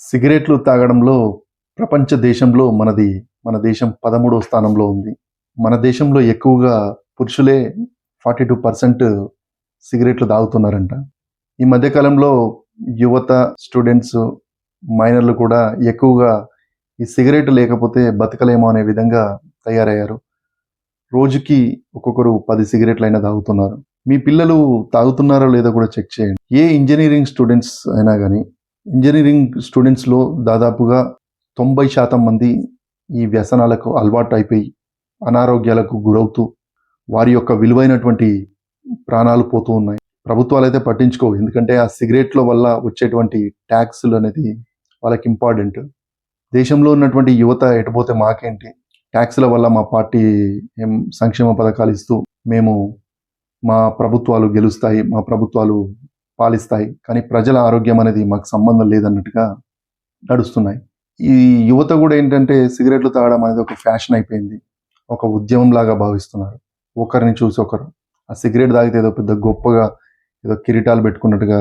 సిగరెట్లు తాగడంలో ప్రపంచ దేశంలో మనది మన దేశం పదమూడవ స్థానంలో ఉంది. మన దేశంలో ఎక్కువగా పురుషులే ఫార్టీ టూ పర్సెంట్ సిగరెట్లు తాగుతున్నారంట. ఈ మధ్యకాలంలో యువత స్టూడెంట్స్ మైనర్లు కూడా ఎక్కువగా ఈ సిగరెట్ లేకపోతే బతకలేమో అనే విధంగా తయారయ్యారు. రోజుకి ఒక్కొక్కరు పది సిగరెట్లు అయినా తాగుతున్నారు. మీ పిల్లలు తాగుతున్నారో లేదో కూడా చెక్ చేయండి. ఏ ఇంజనీరింగ్ స్టూడెంట్స్ అయినా కానీ ఇంజనీరింగ్ స్టూడెంట్స్లో దాదాపుగా తొంభై శాతం మంది ఈ వ్యసనాలకు అలవాటు అయిపోయి అనారోగ్యాలకు గురవుతూ వారి యొక్క విలువైనటువంటి ప్రాణాలు పోతూ ఉన్నాయి. ప్రభుత్వాలు అయితే పట్టించుకోవు. ఎందుకంటే ఆ సిగరెట్ల వల్ల వచ్చేటువంటి ట్యాక్స్లు అనేది వాళ్ళకి ఇంపార్టెంట్. దేశంలో ఉన్నటువంటి యువత ఎటుపోతే మాకేంటి? ట్యాక్స్ల వల్ల మా పార్టీ ఏం సంక్షేమ పథకాలు ఇస్తూ మేము మా ప్రభుత్వాలు గెలుస్తాయి మా ప్రభుత్వాలు పాలిస్తాయి. కానీ ప్రజల ఆరోగ్యం అనేది మాకు సంబంధం లేదన్నట్టుగా నడుస్తున్నాయి. ఈ యువత కూడా ఏంటంటే సిగరెట్లు తాగడం అనేది ఒక ఫ్యాషన్ అయిపోయింది. ఒక ఉద్యమం లాగా భావిస్తున్నారు. ఒకరిని చూసి ఒకరు. ఆ సిగరెట్ తాగితే ఏదో పెద్ద గొప్పగా ఏదో కిరీటాలు పెట్టుకున్నట్టుగా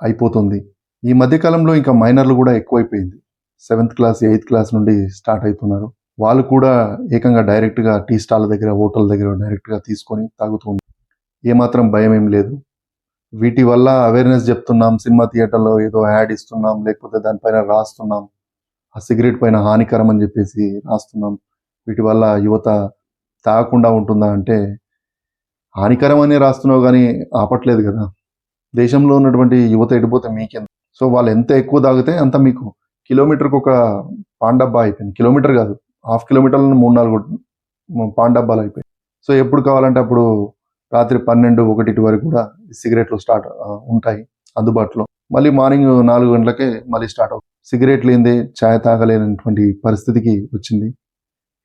అయిపోతుంది. ఈ మధ్యకాలంలో ఇంకా మైనర్లు కూడా ఎక్కువైపోయింది. సెవెంత్ క్లాస్ ఎయిత్ క్లాస్ నుండి స్టార్ట్ అవుతున్నారు. వాళ్ళు కూడా ఏకంగా డైరెక్ట్గా టీ స్టాల్ దగ్గర హోటల్ దగ్గర డైరెక్ట్గా తీసుకొని తాగుతూ ఏమాత్రం భయం ఏం లేదు. వీటి వల్ల అవేర్నెస్ చెప్తున్నాం సినిమా థియేటర్లో ఏదో యాడ్ ఇస్తున్నాం లేకపోతే దానిపైన రాస్తున్నాం ఆ సిగరెట్ పైన హానికరం అని చెప్పేసి రాస్తున్నాం. వీటి వల్ల యువత తాగకుండా ఉంటుందా అంటే హానికరం అనే రాస్తున్నావు కానీ ఆపట్లేదు కదా. దేశంలో ఉన్నటువంటి యువత ఎడిపోతే మీకెంత? సో వాళ్ళు ఎంత ఎక్కువ తాగితే అంత మీకు. కిలోమీటర్కి ఒక పాండబ్బా అయిపోయింది. కిలోమీటర్ కాదు హాఫ్ కిలోమీటర్లను మూడు నాలుగు పాండబ్బాలు అయిపోయాయి. సో ఎప్పుడు కావాలంటే అప్పుడు రాత్రి పన్నెండు ఒకటి వరకు కూడా సిగరెట్లు స్టార్ట్ ఉంటాయి అందుబాటులో. మళ్ళీ మార్నింగ్ నాలుగు గంటలకే మళ్ళీ స్టార్ట్ అవుతుంది. సిగరెట్ లేనిదే ఛాయ్ తాగలేనటువంటి పరిస్థితికి వచ్చింది.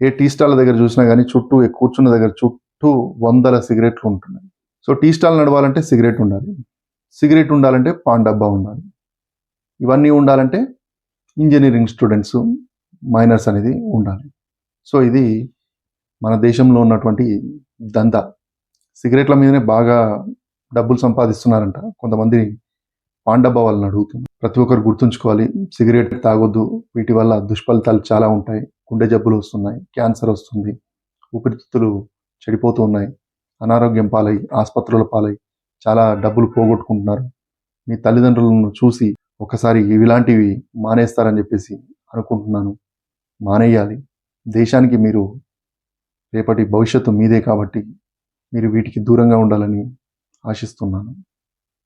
ఏ టీ స్టాల్ దగ్గర చూసినా కానీ చుట్టూ కూర్చున్న దగ్గర చుట్టూ వందల సిగరెట్లు ఉంటున్నాయి. సో టీ స్టాల్ నడవాలంటే సిగరెట్ ఉండాలి. సిగరెట్ ఉండాలంటే పాన్ డబ్బా ఉండాలి. ఇవన్నీ ఉండాలంటే ఇంజనీరింగ్ స్టూడెంట్స్ మైనర్స్ అనేది ఉండాలి. సో ఇది మన దేశంలో ఉన్నటువంటి దందా. సిగరెట్ల మీదనే బాగా డబ్బులు సంపాదిస్తున్నారంట. కొంతమంది పాన్ వాళ్ళని అడుగుతున్నారు. ప్రతి ఒక్కరు గుర్తుంచుకోవాలి. సిగరెట్ తాగొద్దు. వీటి వల్ల దుష్ఫలితాలు చాలా ఉంటాయి. గుండె జబ్బులు వస్తున్నాయి. క్యాన్సర్ వస్తుంది. ఊపిరితిత్తులు చెడిపోతూ ఉన్నాయి. అనారోగ్యం పాలై ఆసుపత్రుల పాలై చాలా డబ్బులు పోగొట్టుకుంటున్నారు. మీ తల్లిదండ్రులను చూసి ఒకసారి ఇలాంటివి మానేస్తారని చెప్పేసి అనుకుంటున్నాను. మానేయాలి. దేశానికి మీరు రేపటి భవిష్యత్తు మీదే కాబట్టి మీరు వీటికి దూరంగా ఉండాలని ఆశిస్తున్నాను.